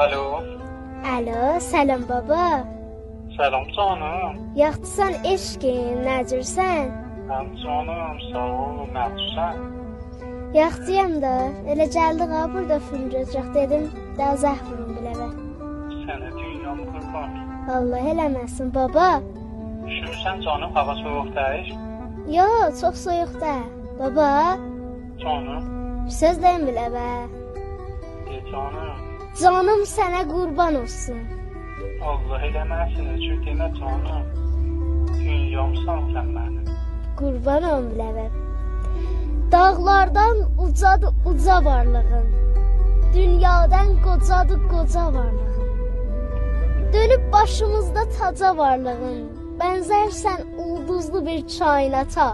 Alo. Alo, salam baba. Selam canım. Yaxşısan eşkin, necirsən? Ben canım. Sağ ol. Nasılsın? Yaxşıyam da. Elə gəldik ha burada film gözləyək dedim. Daha zəh vurum biləvə. Seni dünyam kurban. Allah eləməsin baba. Üşümsən canım. Hava soğuk değil. Yo, çox soyuq da. Baba, Canım. bir söz deyim biləvə. Canım. Canım sənə qurban olsun. Allah eləməsin. Çünkü demə canım. Dünyamsan sen benim. Qurban olum biləvə. Dağlardan ucadır uca varlığın. Dünyadan qocadır qoca varlığın. Dönüb başımızda taca varlığın. Bənzərsən ulduzlu bir kainata.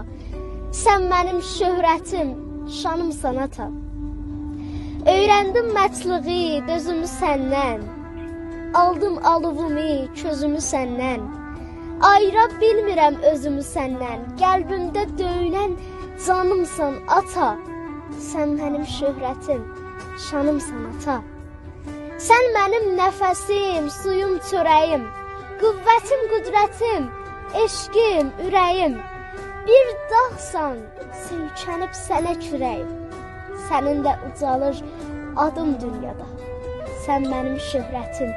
Sən mənim şöhrətim, şanımsan ata. Öyrəndim mətluği, dözümü səndən. Aldım alovumi, közümü səndən. Ayıra bilmirəm özümü səndən. Qəlbimdə döyünən canımsan ata. Sən mənim şöhrətim, şanımsan ata. Sən mənim nəfəsim, suyum, çörəyim, qüvvətim, qüdrətim, eşqim, ürəyim. Bir dağsan, söykənib sənə kürəyim sənin də ucalır adım dünyada. Sən mənim şöhrətim,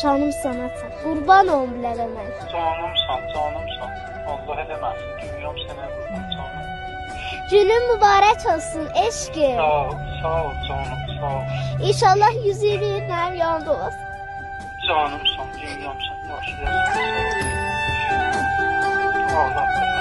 şanım sanasan, qurban olum lələ mən. Canımsan, canımsan, Allah eləməsin, dünyam sənə qurban canım. Günün mübarək olsun eşqim. Sağ ol, sağ ol canım, sağ ol. İnşallah yüz il mənim yanında olasın. Canımsan, dünyamsan, yaşayasın. Allah